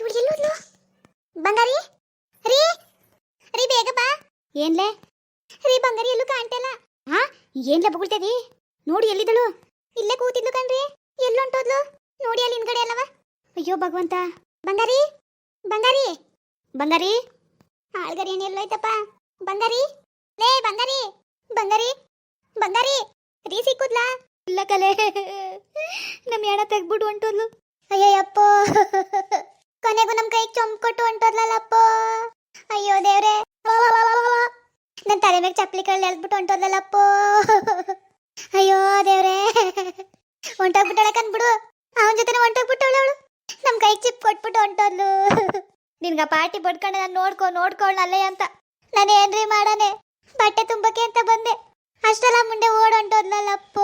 ಇವಳು ಎಲ್ಲೋದ್ಲು ಬಂಗಾರಿ? ರೀ? ರೀ, ಬೇಗ ಬಾ. ಏನ್ಲೆ? ರೀ, ಬಂಗಾರಿ, ಎಲ್ಲೂ ಕಾಣ್ತಿಲ್ಲ ಹಾ, ಏನ್ಲೆ ಬಗುಳ್ತದಿ ನೋಡಿ, ಎಲ್ಲಿದ್ದಳು? ಇಲ್ಲೇ ಕೂತಿದ್ಲು ಕಣ್ರಿ. ಎಲ್ಲೊಂಟೋದ್ಲು ನೋಡಿ, ಅಲ್ಲಿ ಹಿಂದ್ಗಡೆ ಅಲ್ಲವ? ಅಯ್ಯೋ, ಭಗವಂತ. ಬಂಗಾರಿ? ಬಂಗಾರಿ? ಬಂಗಾರಿ? ಆಳ್ಗರಿ, ಏನು ಎಲ್ಲೋಯ್ತಪ್ಪ ಬಂಗಾರಿ? ಲೇ, ಬಂಗಾರಿ? ಬಂಗಾರಿ? ಬಂಗಾರಿ? ರೀ, ಸಿಕ್ಕುದ್ಲಾ? ಇಲ್ಲ ಕಲೆ. ನಮ್ಮ ಹೆಣ ತೆಗ್ಬಿಟ್ಟು ಹೊಂಟೋದ್ಲು. ಅಯ್ಯಯ್ಯಪ್ಪ. ಕೊನೆಗೂ ನಮ್ಮ ಕೈಗೆ ಚೊಂಬ್ ಕೊಟ್ಟು ಹೊಂಟೋದ್ಲಲ್ಲಪ್ಪ. ಅಯ್ಯೋ ದೇವ್ರೆ. ನನ್ನ ತಲೆ ಮೇಲೆ ಚಪ್ಪಲಿ ಕಳ್ಳಿ ಎಲ್ಬಿಟ್ಟು ಹೊಂಟೋದ್ಲಲ್ಲಪ್ಪ. ಅಯ್ಯೋ ದೇವ್ರೆ. ಹೊಂಟೋಗ್ಬಿಟ್ಟಾಳೆ ಕನ್ಬಿಡು ಅವನ ಜೊತೆ ಹೊಂಟೋಗ್ಬಿಟ್ಟವಳು ಅವಳು. ನಮ್ಮ ಕೈಗೆ ಚಿಪ್ ಕೊಟ್ಬಿಟ್ಟು ಹೊಂಟೋದ್ಲು. ನಿನ್ಗ ಪಾರ್ಟಿ ಬಡ್ಕೊಂಡೆ ನಾನು ನೋಡ್ಕೊ ನೋಡ್ಕೊಳ್ಳಲ್ಲೇ ಅಂತ. ನಾನು ಏನ್ರಿ ಮಾಡಾನೆ? ಬಟ್ಟೆ ತುಂಬಕ್ಕೆ ಅಂತ ಬಂದೆ. ಅಷ್ಟೆಲ್ಲ ಮುಂದೆ ಓಡ್ ಹೊಂಟೋದ್ಲಲ್ಲಪ್ಪ.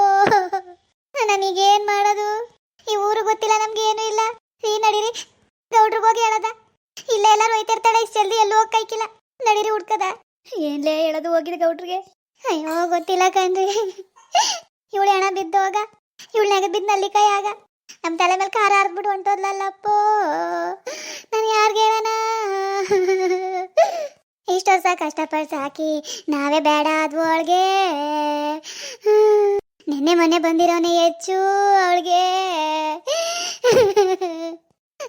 ನನಗೇನ್ ಮಾಡೋದು? ಈ ಊರು ಗೊತ್ತಿಲ್ಲ, ನಮ್ಗೆ ಏನು ಇಲ್ಲ. ಈ ನಡೀರಿ. ಹೋಗಿ ಹೇಳದ? ಇಲ್ಲ ಎಲ್ಲಾರು ಹೋಯ್ತಿರ್ತಾಳೆ ಇಷ್ಟು ಜಲ್ದಿ ಎಲ್ಲೂ ಕೈಕಿಲ್ಲ ನಡೀರಿ ಹುಡ್ಕದ. ಏನ್ಲೇ ಹೇಳೋದು ಹೋಗಿದ ಗೌಡ್ರಿಗೆ? ಅಯ್ಯೋ, ಗೊತ್ತಿಲ್ಲ ಕಣ್ರಿ. ಇವಳು ಹೆಣ ಬಿದ್ದೋಗ ಇವಳನಾಗ ಬಿದ್ದು ನಲ್ಲಿಕಾಯಿ ಆಗ. ನಮ್ಮ ತಲೆ ಮೇಲೆ ಖಾರ ಹಾರ್ಬಿಟ್ಟು ಹೊಂಟೋದ್ಲಲ್ಲಪ್ಪ ನಾನು ಯಾರಿಗೆ ಹೇಳೋಣ? ಇಷ್ಟು ವರ್ಷ ಕಷ್ಟಪಟ್ಟು ಸಾಕಿ, ನಾವೇ ಬೇಡ ಆದ್ವು ಅವಳಿಗೆ. ನಿನ್ನೆ ಮೊನ್ನೆ ಬಂದಿರೋನೆ ಹೆಚ್ಚು ಅವಳಿಗೆ.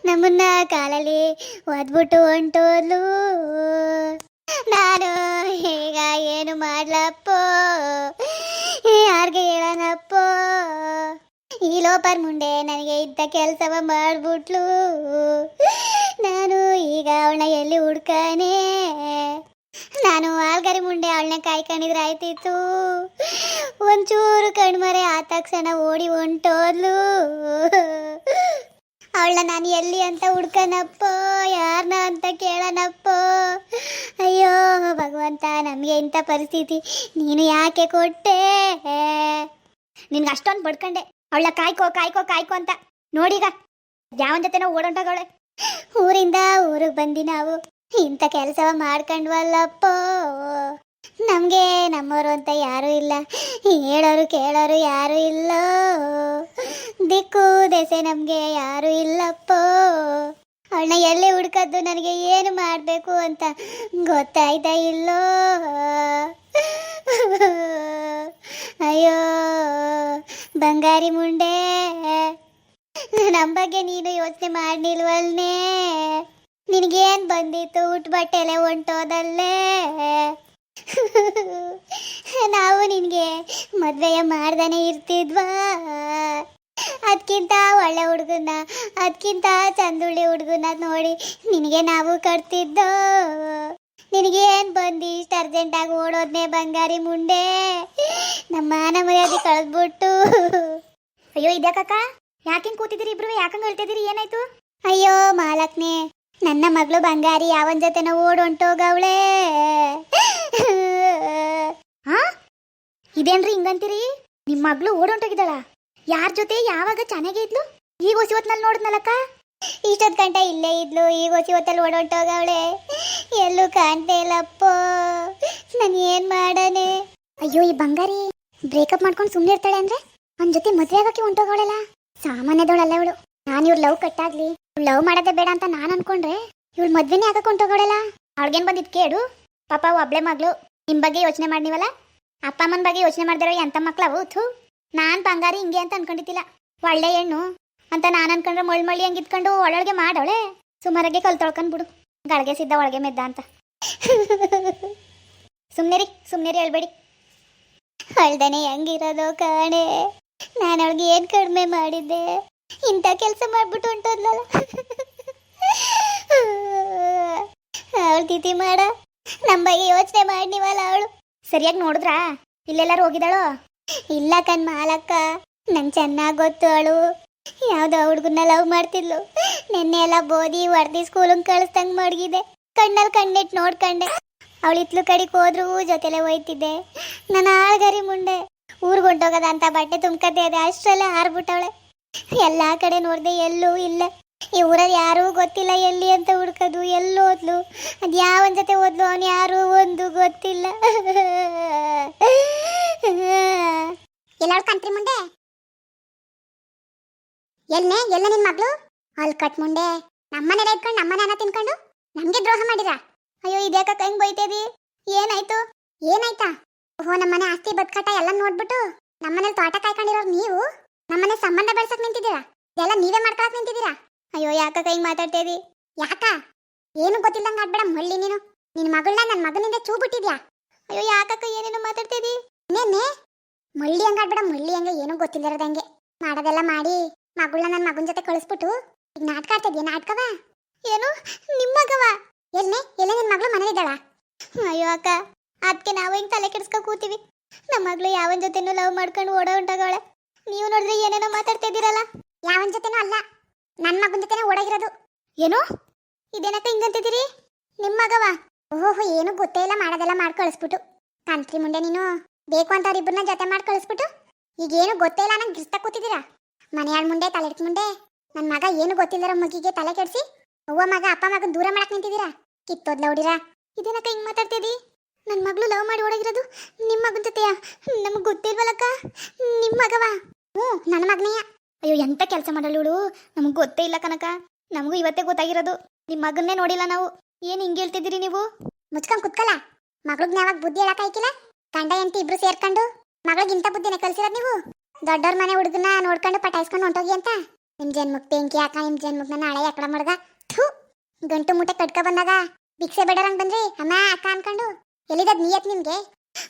ನಮ್ಮನ್ನ ಕಾಲಲ್ಲಿ ಒದ್ಬಿಟ್ಟು ಹೊಂಟೋದ್ಲು. ನಾನು ಈಗ ಏನು ಮಾಡ್ಲಪ್ಪ? ಯಾರಿಗೆ ಹೇಳನಪ್ಪೋ? ಈ ಲೋಪರ್ ಮುಂದೆ ನನಗೆ ಇದ್ದ ಕೆಲಸವ ಮಾಡ್ಬಿಟ್ಲು. ನಾನು ಈಗ ಅವಳನ್ನ ಎಲ್ಲಿ ಹುಡ್ಕಾನೆ? ನಾನು ಆಲ್ಗರಿ ಮುಂಡೆ ಅವಳನ್ನ ಕಾಯ್ಕೊಂಡಿದ್ರೆ ಆಯ್ತಿತ್ತು. ಒಂಚೂರು ಕಣ್ಮರೆ ಆ ತಕ್ಷಣ ಓಡಿ ಹೊಂಟೋದ್ಲು. ಅವಳನ್ನ ನಾನು ಎಲ್ಲಿ ಅಂತ ಹುಡ್ಕನಪ್ಪ? ಯಾರನ್ನ ಅಂತ ಕೇಳನಪ್ಪ? ಅಯ್ಯೋ, ಭಗವಂತ, ನಮಗೆ ಇಂಥ ಪರಿಸ್ಥಿತಿ. ನೀನು ಯಾಕೆ ಕೊಟ್ಟೆ? ನಿನ್ಗೆ ಅಷ್ಟೊಂದು ಬಡ್ಕಂಡೆ. ಅವಳ ಕಾಯ್ಕೋ ಕಾಯ್ಕೋ ಕಾಯ್ಕೋ ಅಂತ. ನೋಡೀಗ, ಯಾವನ್ ಜೊತೆನೋ ಓಡೊಂಟಾಗವಳೆ ಊರಿಂದ ಊರಿಗೆ ಬಂದಿ ನಾವು. ಇಂಥ ಕೆಲಸ ಮಾಡ್ಕೊಂಡ್ವಲ್ಲಪ್ಪ? ನಮಗೆ ನಮ್ಮವರು ಅಂತ ಯಾರೂ ಇಲ್ಲ. ಹೇಳೋರು ಕೇಳೋರು ಯಾರೂ ಇಲ್ಲ. ದಿಕ್ಕು ದೆಸೆ ನಮಗೆ ಯಾರೂ ಇಲ್ಲಪ್ಪ. ಅವಳನ್ನ ಎಲ್ಲಿ ಹುಡ್ಕದ್ದು ನನಗೆ ಏನು ಮಾಡಬೇಕು ಅಂತ ಗೊತ್ತಾಯ್ತಾ ಇಲ್ಲೋ. ಅಯ್ಯೋ, ಬಂಗಾರಿ ಮುಂಡೆ. ನಮ್ಮ ಬಗ್ಗೆ ನೀನು ಯೋಚನೆ ಮಾಡ್ನಿಲ್ವಲ್ನೇ? ನಿನಗೇನು ಬಂದಿತ್ತು? ಊಟ ಬಟ್ಟೆಲೆ ಹೊಂಟೋದಲ್ಲೇ? ನಾವು ನಿನಗೆ ಮದ್ವೆಯ ಮಾಡ್ದಾನೆ ಇರ್ತಿದ್ವಾ? ಅದಕ್ಕಿಂತ ಒಳ್ಳೆ ಹುಡುಗನ ಅದಕ್ಕಿಂತ ಚಂದುಳ್ಳಿ ಹುಡುಗನ ನೋಡಿ ನಿನಗೆ ನಾವು ಕಟ್ತಿದ್ದೋ? ನಿನಗೇನು ಬಂದು ಇಷ್ಟು ಅರ್ಜೆಂಟಾಗಿ ಓಡೋದ್ನೆ ಬಂಗಾರಿ ಮುಂಡೆ? ನಮ್ಮ ಮಾನ ಮರ್ಯಾದೆ ಕಳೆದ್ಬಿಟ್ಟು. ಅಯ್ಯೋ ಇದ್ಯಾಕಕ್ಕ? ಯಾಕಿಂಗ್ ಕೂತಿದ್ದೀರಿ ಇಬ್ರು? ಯಾಕಂಗೆ ಹೇಳ್ತಿದ್ದೀರಿ? ಏನಾಯ್ತು? ಅಯ್ಯೋ ಮಾಲಕ್ನೆ ನನ್ನ ಮಗಳು ಬಂಗಾರಿ ಯಾವನ್ ಜೊತೆನ ಓಡ್ ಹೊಂಟೋಗವಳೆ ಹಾ ಇದೇನ್ರಿ ಹಿಂಗಂತೀರಿ? ನಿಮ್ಮ ಮಗಳು ಓಡೊಂಟೋಗಿದ್ದಾಳ? ಯಾರ ಜೊತೆ ಯಾವಾಗ ಚೆನ್ನಾಗೇ ಇದ್ಲು? ಈಗ ಹೊಸಿವತ್ನಲ್ಲಿ ನೋಡಿದ್ನಲ್ಲಕ್ಕ? ಇಷ್ಟೊತ್ತು ಗಂಟೆ ಇಲ್ಲೇ ಇದ್ಲು, ಈಗ ಹೊಸಿ ಹೊತ್ತಲ್ಲಿ ಓಡೊಂಟೋಗವಳೆ ಎಲ್ಲೂ ಕಾಣ್ತೇ ಇಲ್ಲಪ್ಪ ನಾನು ಏನ್ ಮಾಡನೆ? ಅಯ್ಯೋ, ಈ ಬಂಗಾರಿ ಬ್ರೇಕಪ್ ಮಾಡ್ಕೊಂಡು ಸುಮ್ಮನೆ ಇರ್ತಾಳೆ ಅಂದ್ರೆ? ಅವನ ಜೊತೆ ಮದುವೆ ಆಗಕ್ಕೆ ಹೊಂಟೋಗವಳಲ್ಲ? ಸಾಮಾನ್ಯದವಳಲ್ಲ ಅವಳು ನಾನು ಇವ್ರು ಲವ್ ಕಟ್ಟಾಗ್ಲಿ. ಲವ್ ಮಾಡೋದೇ ಬೇಡ ಅಂತ ನಾನು ಅನ್ಕೊಂಡ್ರೆ ಇವಳು ಮದ್ವೆನೇ ಆಗಕ್ಕೆ ತಗೊಳಲ್ಲ ಅವ್ಳಗೇನ್ ಬಂದಿದ್ ಕೇಡು ಪಾಪ ಒಬ್ಳೆ ಮಗಳು. ನಿಮ್ ಬಗ್ಗೆ ಯೋಚನೆ ಮಾಡಿವಲ್ಲ ಅಪ್ಪ ಅಮ್ಮನ ಬಗ್ಗೆ ಯೋಚನೆ ಮಾಡ್ದಿರೋ ಎಂತ ಮಕ್ಳವು ಥೂ. ನಾನ್ ಬಂಗಾರಿ ಹಿಂಗೆ ಅಂತ ಅನ್ಕೊಂಡಿದ್ದಿಲ್ಲ. ಒಳ್ಳೆ ಹೆಣ್ಣು ಅಂತ ನಾನು ಅನ್ಕೊಂಡ್ರೆ ಮೊಳ್ ಮಳ್ಳಿ ಹಂಗೆ ಇದ್ಕೊಂಡು ಒಳೊಳಗೆ ಮಾಡವಳೆ ಸುಮಾರಾಗೆ ಕಲ್ ತೊಳ್ಕೊಂಡ್ ಬಿಡು. ಗಳಿಗೆ ಸಿದ್ದ ಒಳಗೆ ಮೆದ್ದ ಅಂತ. ಸುಮ್ನೆರಿ ಸುಮ್ನೆರಿ ಹೇಳ್ಬೇಡಿ. ಅಳ್ದನೆ ಹೆಂಗಿರೋದು ಕಾಣೆ. ನಾನು ಅವಳಿಗೆ ಏನ್ ಕಡಿಮೆ ಮಾಡಿದ್ದೆ? ಇಂಥ ಕೆಲಸ ಮಾಡ್ಬಿಟ್ಟು ಹೊಂಟೋದ್ಲಲ್ಲ? ಅವಳು ತಿಥಿ ಮಾಡ. ನಮ್ಮ ಬಗ್ಗೆ ಯೋಚನೆ ಮಾಡಿವಲ್ಲ ಅವಳು. ಸರಿಯಾಗಿ ನೋಡಿದ್ರಾ? ಇಲ್ಲೆಲ್ಲಾರು ಹೋಗಿದ್ದಾಳೋ? ಇಲ್ಲ ಕಣ್ ಮಾಲಕ್ಕ. ನಂಗೆ ಚೆನ್ನಾಗಿ ಗೊತ್ತು ಅವಳು. ಯಾವುದೋ ಹುಡುಗನ್ನ ಲವ್ ಮಾಡ್ತಿದ್ಲು. ನಿನ್ನೆ ಎಲ್ಲ ಬೋದಿ ಹೊಡ್ದಿ ಸ್ಕೂಲಿಗೆ ಕಳಿಸ್ದಂಗ್ ಮಡಗಿದೆ ಕಣ್ಣಲ್ಲಿ ಕಣ್ಣಿಟ್ಟು ನೋಡ್ಕಂಡೆ. ಅವಳು ಇತ್ಲು ಕಡೆಗೆ ಹೋದ್ರು ಜೊತೆಲೆ ಹೋಯ್ತಿದ್ದೆ ನಾನು ಆಳ್ಗರಿ ಮುಂಡೆ. ಊರ್ಗೊಂಡೋಗದ ಅಂತ ಬಟ್ಟೆ ತುಂಬ್ಕತೆ ಅದೇ. ಅಷ್ಟರಲ್ಲೇ ಹಾರ್ಬಿಟ್ಟವಳೆ. ಎಲ್ಲಾ ಕಡೆ ನೋಡ್ದೆ ಎಲ್ಲೂ ಇಲ್ಲ. ಈ ಊರಲ್ಲಿ ಯಾರೂ ಗೊತ್ತಿಲ್ಲ ಎಲ್ಲಿ ಅಂತ ಹುಡ್ಕೋದು, ಎಲ್ಲಿ ಓದ್ಲು, ಅದು ಯಾವನ ಜೊತೆ ಓದ್ಲು, ಅವನು ಯಾರು ಒಂದು ಗೊತ್ತಿಲ್ಲ. ಎಲ್ಲಾರು ಕಂತ್ರಿ ಮುಂಡೆ ಎಲ್ಲನೆ ಎಲ್ಲ ನಿನ್ ಮಗಳು? ಅಲ್ಲಿ ಕಟ್ ಮುಂಡೆ ನಮ್ಮನೆಲ್ಲ ಇಟ್ಕೊಂಡು ನಮ್ಮನೆ ಅನ್ನ ತಿನ್ಕೊಂಡು ನಮ್ಗೆ ದ್ರೋಹ ಮಾಡಿರ ಅಯ್ಯೋ, ಇದ್ಯಾಕ ಹೆಂಗ್ ಬೈತೇದಿ ಏನಾಯ್ತು? ಏನಾಯ್ತಾ? ಓಹೋ, ನಮ್ಮನೆ ಆಸ್ತಿ ಬದ್ಕಟ ಎಲ್ಲ ನೋಡ್ಬಿಟ್ಟು ನಮ್ಮನೇಲಿ ತೋಟ ಕಾಯ್ಕೊಂಡಿರೋರು ನೀವು? ನಮ್ಮನೆ ಸಂಬಂಧ ಬೆಳ್ಸಕ್ ನಿಂತಿದ್ದೀರಾ? ಇದೆಲ್ಲ ನೀವೇ ಮಾಡ್ಕೊಳಕ್ ನಿಂತಿದ್ದೀರಾ? ಅಯ್ಯೋ, ಯಾಕ ಕೈ ಮಾತಾಡ್ತೇವಿ ಯಾಕ? ಏನು ಗೊತ್ತಿಲ್ಲಂಗ ಆಡ್ಬೇಡ ಮಳ್ಳಿ ನೀನು. ನಿನ್ ಮಗಳನ್ನ ನನ್ನ ಮಗನಿಂದ ಚೂ ಬಿಟ್ಟಿದ್ಯಾ ಅಯ್ಯೋ ಯಾಕಕ್ಕ ಏನೇನು ಮಾತಾಡ್ತೇದಿ ನೇನೆ ಮಳ್ಳಿ ಹಂಗ ಆಡ್ಬೇಡ ಮಳ್ಳಿ ಹಂಗ ಏನೂ ಗೊತ್ತಿಲ್ಲದಂಗೆ ಮಾಡೋದೆಲ್ಲ ಮಾಡಿ ಮಗಳನ್ನ ನನ್ನ ಮಗನ ಜೊತೆ ಕಳಿಸ್ಬಿಟ್ಟು ಈಗ ನಾಟಕ ಆಡ್ತಿದ್ಯಾ ನಾಟಕವ? ಏನು? ನಿಮ್ಮ ಮಗವ? ಎಲ್ಲೆ ಎಲ್ಲೇ ನಿನ್ ಮಗಳು ಮನೇಲಿದ್ದಾಳ? ಅಯ್ಯೋ, ಅಕ್ಕ ಅದಕ್ಕೆ ನಾವು ಹಿಂಗ್ ತಲೆ ಕೆಡಿಸ್ಕೊ ಕೂತೀವಿ? ನಮ್ಮ ಮಗಳು ಯಾವನ್ ಜೊತೆನೂ ಲವ್ ಮಾಡ್ಕೊಂಡು ಓಡೋ ನೀವು ನೋಡಿದ್ರೆ ಏನೇನೋ ಮಾತಾಡ್ತಾ ಇದ್ದೀರಲ್ಲ? ಯಾವನ್ ಜೊತೆನೂ ಅಲ್ಲ. ನನ್ನ ಮಗನ ಜೊತೆನೇ ಓಡಾಗಿರೋದು. ಏನು? ಇದೇನಕ್ಕ ಹಿಂಗಂತಿದ್ದೀರಿ? ನಿಮ್ಮ ಮಗವ? ಓಹೋ ಏನು ಗೊತ್ತೇ ಇಲ್ಲ. ಮಾಡೋದೆಲ್ಲ ಮಾಡಿ ಕಳಿಸ್ಬಿಟ್ಟು. ಕಂತ್ರಿ ಮುಂಡೆ ನೀನು. ಬೇಕು ಅಂತ ಅವ್ರಿಬ್ಬರನ್ನ ಜೊತೆ ಮಾಡಿ ಕಳಿಸ್ಬಿಟ್ಟು. ಈಗ ಏನು ಗೊತ್ತೇ ಇಲ್ಲ. ನಂಗೆ ಗಿರ್ತಾ ಕೂತಿದ್ದೀರಾ? ಮನೆಯಾಳ ಮುಂಡೆ ತಲೆ ಮುಂಡೆ. ನನ್ನ ಮಗ ಏನು ಗೊತ್ತಿಲ್ಲರ ಮಗಿಗೆ ತಲೆ ಕೆಡಿಸಿ. ಅವ್ವ ಮಗ, ಅಪ್ಪ ಮಗನ ದೂರ ಮಾಡಕ್ ನಿಂತಿದ್ದೀರಾ? ಕಿತ್ತೋದ್ಲ ಹೊಡಿರಾ ಇದೇನಕ್ಕ ಹಿಂಗ್ ಮಾತಾಡ್ತಿದಿ ನನ್ನ ಮಗಳು ಲವ್ ಮಾಡಿ ಓಡಾಗಿರೋದು ನಿಮ್ಮ ಮಗನ ಜೊತೆಯ? ನಮಗೆ ಗೊತ್ತಿಲ್ವಲ್ಲಕ್ಕ? ನಿಮ್ಮ ಮಗವ? ಹ್ಞೂ ನನ್ನ ಮಗನೆಯ? ಅಯ್ಯೋ, ಎಂತ ಕೆಲಸ ಮಾಡಲ್ಲ ಇವಳು? ನಮಗೆ ಗೊತ್ತೇ ಇಲ್ಲ ಕನಕ. ನಮಗೂ ಇವತ್ತೇ ಗೊತ್ತಾಗಿರೋದು. ನಿಮ್ಮ ಮಗನ್ನೇ ನೋಡಿಲ್ಲ ನಾವು. ಏನು ಹಿಂಗೆ ಹೇಳ್ತಿದ್ದೀರಿ ನೀವು? ಮುಚ್ಕೊಂಡು ಕುತ್ಕಲ್ಲ ಮಗಳಿಗೆ ಯಾವಾಗ ಬುದ್ಧಿ ಹೇಳಕ್ಕಾಯ್ಕಿಲ್ಲ ಗಂಡ ಎಂತ ಇಬ್ರು ಸೇರ್ಕೊಂಡು ಮಗಳಿಗೆ ಇಂಥ ಬುದ್ಧಿನ ಕಲಿಸಿರೋದು ನೀವು? ದೊಡ್ಡವ್ರ ಮನೆ ಹುಡುಗನ ನೋಡ್ಕೊಂಡು ಪಟಾಯಿಸ್ಕೊಂಡು ಹೊಂಟೋಗಿ ಅಂತ? ನಿಮ್ಮ ಜನ್ಮಕ್ಕೆ ಬೆಂಕಿ ಹಾಕ ನಿಮ್ಮ ಜನ್ಮಕ್ಕೆ ನಾಳೆ ಯಾಕಡ ಮಾಡ್ದ? ಥೂ! ಗಂಟು ಮುಟ್ಟೆ ಕಟ್ಕ ಬಂದಾಗ ಭಿಕ್ಷೆ ಬೇಡರಂಗೆ ಬಂದ್ರಿ? ಅಮ್ಮ, ಅಕ್ಕ ಅನ್ಕೊಂಡು. ಎಲ್ಲಿದದ್ ನಿಯತ್ ನಿಮ್ಗೆ?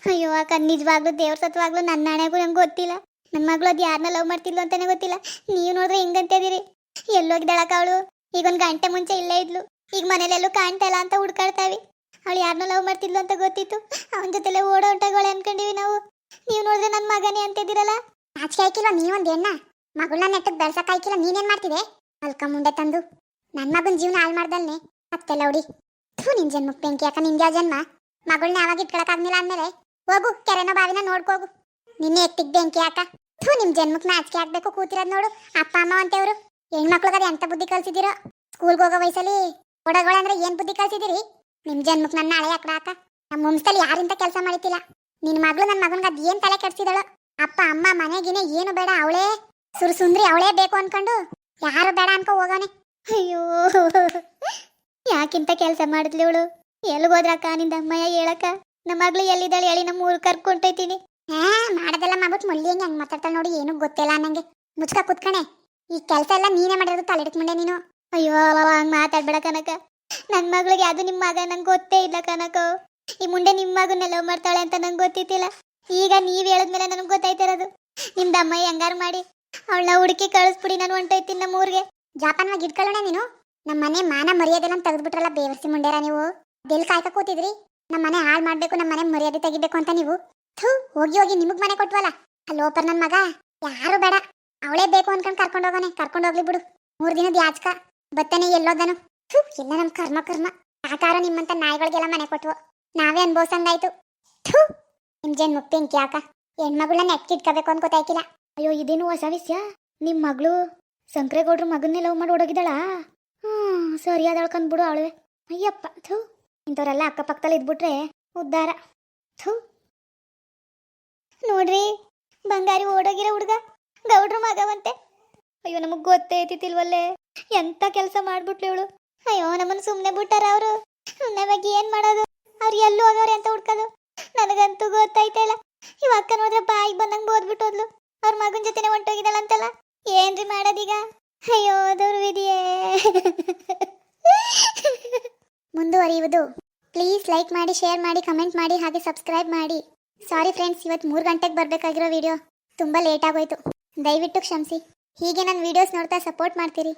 ಅಯ್ಯೋ ಅಕ್ಕ ನಿಜವಾಗ್ಲೂ ದೇವ್ರ ಸತ್ವಾಗ್ಲೂ ನನ್ನ ಹಣೆಗೂ ನಂಗೆ ಗೊತ್ತಿಲ್ಲ. ನನ್ನ ಮಗಳು ಅದು ಯಾರನ್ನ ಲವ್ ಮಾಡ್ತಿದ್ಲು ಅಂತಾನೆ ಗೊತ್ತಿಲ್ಲ. ನೀವು ನೋಡಿದ್ರೆ ಹಿಂಗಂತಿದ್ದೀರಿ ಎಲ್ಲೋಗಿದ್ದಾಳಕ್ಕ ಅವಳು? ಈಗ ಒಂದು ಗಂಟೆ ಮುಂಚೆ ಇಲ್ಲೇ ಇದ್ಲು. ಈಗ ಮನೇಲೆಲ್ಲೂ ಕಾಣ್ತಾ ಇಲ್ಲ ಅಂತ ಹುಡ್ಕಾಡ್ತಾವಿ. ಅವಳು ಯಾರನ್ನ ಲವ್ ಮಾಡ್ತಿದ್ಲು ಅಂತ ಗೊತ್ತಿತ್ತು. ಅವನ ಜೊತೆಲೆ ಓಡೋ ಅನ್ಕೊಂಡಿವಿ ನಾವು. ನೀವು ನೋಡಿದ್ರೆ ನನ್ನ ಮಗನೇ ಅಂತಿದ್ದೀರಲ್ಲ ಆಚೆ ಆಯ್ಕಿಲ್ವ ನೀವೊಂದು ಹೆಣ್ಣ ಮಗಳನ್ನ ನೆಟ್ಟಕ್ಕೆ ಬೆಳ್ಸಕ್ ಹಾಕಿಲ್ಲ, ನೀನೇನ್ ಮಾಡ್ತಿದೆ? ಅಲ್ಕ ಮುಂಡೆ ತಂದು. ನನ್ನ ಮಗನ ಜೀವನ ಹಾಳು ಮಾಡ್ದಲ್ನೆ. ಅತ್ತೆಲ್ಲ ಹೊಡಿ ಥೂ, ನಿನ್ ಜನ್ಮಕ್ಕೆ ಬೆಂಕಿ ಯಾಕ ನಿಂದ್ಯಾ ಜನ್ಮ? ಮಗಳನ್ನ ಯಾವಾಗ ಇಟ್ಕೊಳಕ್ ಆಗ್ನಿಲ್ಲ ಅಂದ್ಮೇಲೆ ಹೋಗು, ಕೆರೆನೋ ಬಾವಿನ ನೋಡ್ಕೋಗು ನಿನ್ನೆ ಎತ್ತಿಗ್ ಬೆಂಕಿ ಯಾಕ ಥೂ, ನಿಮ್ ಜನ್ಮಕ್ ನಾಚಿಕೆ ಹಾಕ್ಬೇಕು ಕೂತಿರೋದ್ ನೋಡು, ಅಪ್ಪ, ಅಮ್ಮ ಅಂತೇವ್ರು. ಹೆಣ್ಮಕ್ಳಿಗದ ಎಂತ ಬುದ್ಧಿ ಕಲ್ಸಿದಿರೋ ಸ್ಕೂಲ್ಗೆ ಹೋಗೋ ವಯಸ್ಸಲ್ಲಿ ಅಂದ್ರೆ ಏನ್ ಬುದ್ಧಿ ಕಲ್ಸಿದಿರಿ ನಿಮ್ ಜನ್ಮಕ್ ನನ್ನ ನಾಳೆ ಯಾಕಡ ಆಕ ನಮ್ಮ ಮುಂಸ್ತಲ್ಲಿ ಯಾರಿಂದ ಕೆಲಸ ಮಾಡಿತಿಲ್ಲ ನಿನ್ ಮಗಳು ನನ್ನ ಮಗನ್ಗ ಅದ್ ಏನ್ ತಲೆ ಕೆಡ್ಸಿದಳು? ಅಪ್ಪ, ಅಮ್ಮ ಮನೆಗಿನೇ ಏನು ಬೇಡ, ಅವಳೇ ಸುರಸುಂದ್ರಿ ಅವಳೇ ಬೇಕು ಅನ್ಕೊಂಡು ಯಾರು ಬೇಡ ಅನ್ಕೋ ಹೋಗೋನೆ ಅಯ್ಯೋ, ಯಾಕಿಂತ ಕೆಲಸ ಮಾಡಿದ್ಲಿ ಇವಳು? ಎಲ್ಲಿಗೋದ್ರಕ್ಕ ನಿಂದ ಅಮ್ಮಯ್ಯ ಹೇಳಕ್ಕ? ನಮ್ಮ ಮಗಳು ಎಲ್ಲಿದ್ದಾಳೆ ಹೇಳಿ ನಮ್ಮ ಊರು ಕರ್ಕೊಂಡೈತೀನಿ ಹಾ ಮಾಡದಲ್ಲ ಮಾಡ್ಬಿಟ್ಟು ಮಳ್ಳಿ ಹೆಂಗೆ ಹಂಗೆ ಮಾತಾಡ್ತಾಳೆ ನೋಡಿ ಏನೂ ಗೊತ್ತಿಲ್ಲ ನಂಗೆ ಮುಚ್ಕ ಕುತ್ಕಣೆ. ಈ ಕೆಲಸ ಎಲ್ಲ ನೀನೇ ಮಾಡಿರೋದು ತಲೆ ಮುಂಡೆ ನೀನು. ಅಯ್ಯೋ ಹಂಗೆ ಮಾತಾಡ್ಬೇಡ ಕನಕ. ನನ್ನ ಮಗಳಿಗೆ ಅದು ನಿಮ್ಮ ಮಗ ನಂಗೆ ಗೊತ್ತೇ ಇಲ್ಲ ಕನಕ. ಈ ಮುಂದೆ ನಿಮ್ಮ ಮಗನ್ನ ಲವ್ ಮಾಡ್ತಾಳೆ ಅಂತ ನಂಗೆ ಗೊತ್ತಿತ್ತಿಲ್ಲ. ಈಗ ನೀವ್ ಹೇಳಿದ್ಮೇಲೆ ನನಗೆ ಗೊತ್ತಾಯ್ತಿರೋದು ನಿಮ್ದು ಅಮ್ಮಯ್ಯ ಹೆಂಗಾರು ಮಾಡಿ. ಅವಳನ್ನ ಹುಡುಕಿ ಕಳಿಸ್ಬಿಡಿ ನಾನು ಹೊಂಟೈತೀನಿ ನಮ್ಮ ಊರಿಗೆ. ಜಾಪಾನ್ವಾಗಿ ಇಟ್ಕೊಳ್ಳೋಣ ನೀನು. ನಮ್ಮ ಮನೆ ಮಾನ ಮರ್ಯಾದೆಲ್ಲ ತೆಗೆದ್ಬಿಟ್ರಲ್ಲ ಬೇವರ್ಸಿ ಮುಂಡೇರ ನೀವು. ಬೆಲ್ ಕಾಯ್ಕ ಕೂತಿದ್ರಿ? ನಮ್ಮ ಮನೆ ಹಾಳು ಮಾಡ್ಬೇಕು ನಮ್ಮ ಮನೆ ಮರ್ಯಾದೆ ತೆಗಿಬೇಕು ಅಂತ ನೀವು? ಥೂ, ಹೋಗಿ ಹೋಗಿ ನಿಮಗ್ ಮನೆ ಕೊಟ್ವಲ್ಲ? ಅಲ್ಲೋಪರ್ ನನ್ನ ಮಗ. ಯಾರು ಬೇಡ. ಅವಳೇ ಬೇಕು ಅನ್ಕೊಂಡು ಕರ್ಕೊಂಡು ಹೋಗೋನೆ. ಕರ್ಕೊಂಡು ಹೋಗ್ಲಿ ಬಿಡು. ಮೂರ್ ದಿನದ ಯಾಚಕ. ಬತ್ತನೆ ಎಲ್ಲೋದನು. ಥೂ, ಇಲ್ಲ ನಮ್ ಕರ್ಮ ಕರ್ಮ. ಯಾಕಾರ ನಿಮ್ಮಂತ ನಾಯಿಗಳಿಗೆಲ್ಲ ಮನೆ ಕೊಟ್ವು. ನಾವೇ ಅನ್ಭವಿಸಂಗಾಯ್ತು. ಥೂ ನಿಮ್ ಜನ್ ಮುಕ್ತಿ ಇಂಕಿ ಯಾಕ? ಹೆಣ್ಮಗಳನ್ನ ಅಂತ ಗೊತ್ತಾಯ್ಕಿಲ್ಲ ಅಯ್ಯೋ, ಇದೇನು ಹೊಸ ವಿಷಯ? ನಿಮ್ ಮಗಳು ಸಂಕ್ರೇಗೌಡ್ರ ಮಗನ್ನೇ ಲವ್ ಮಾಡಿ ಓಡೋಗಿದ್ದಾಳ? ಹ್ಮ್ ಸರಿ ಬಿಡು ಅವಳುವೆ ಅಯ್ಯಪ್ಪ, ಥೂ. ಇಂಥವ್ರೆಲ್ಲ ಅಕ್ಕಪಕ್ಕದಲ್ಲಿ ಇದ್ಬಿಟ್ರೆ ಉದ್ಧಾರ ಥೂ. ನೋಡ್ರಿ, ಬಂಗಾರಿ ಓಡೋಗಿರೋ ಹುಡುಗ, ಗೌಡ್ರ ಮಗವಂತೆ. ಅಯ್ಯೋ, ನಮಗ್ ಗೊತ್ತೇ ಐತಿಲ್ವಲ್ಲೇ ಎಂತ ಕೆಲಸ ಮಾಡ್ಬಿಟ್ಲು ಇವಳು. ಅಯ್ಯೋ ನಮ್ಮನ್ನ ಸುಮ್ಮನೆ ಬಿಟ್ಟಾರ ಅವರು. ನಾವಾಗ ಏನ್ ಮಾಡೋದು? ಅವ್ರು ಎಲ್ಲೂ ಹೋಗವ್ರೆ ಅಂತ ಹುಡ್ಕೋದು. ನನಗಂತೂ ಗೊತ್ತಾಯ್ತಾ ಇಲ್ಲ. ಇವ ಅಕ್ಕ ನೋಡಿದ್ರೆ ಬಾಯಿಗೆ ಬಂದಂಗೆ ಬೋದ್ಬಿಟ್ಟೋದ್ಲು. ಅವ್ರ ಮಗನ ಜೊತೆನೆ ಹೊಂಟೋಗಿದ್ದಾಳಂತಲ್ಲ ಏನ್ರಿ ಮಾಡೋದೀಗ? ಅಯ್ಯೋ ದುರ್ವಿಧಿಯೇ ಮುಂದುವರಿಯುವುದು. ಪ್ಲೀಸ್ ಲೈಕ್ ಮಾಡಿ, ಶೇರ್ ಮಾಡಿ, ಕಮೆಂಟ್ ಮಾಡಿ, ಹಾಗೆ ಸಬ್ಸ್ಕ್ರೈಬ್ ಮಾಡಿ. ಸಾರಿ ಫ್ರೆಂಡ್ಸ್, ಇವತ್ತು ಮೂರು ಗಂಟೆಗೆ ಬರಬೇಕಾಗಿರೋ ವಿಡಿಯೋ ತುಂಬ ಲೇಟ್ ಆಗೋಯ್ತು. ದಯವಿಟ್ಟು ಕ್ಷಮಿಸಿ. ಹೀಗೆ ನನ್ನ ವೀಡಿಯೋಸ್ ನೋಡ್ತಾ ಸಪೋರ್ಟ್ ಮಾಡ್ತೀರಿ.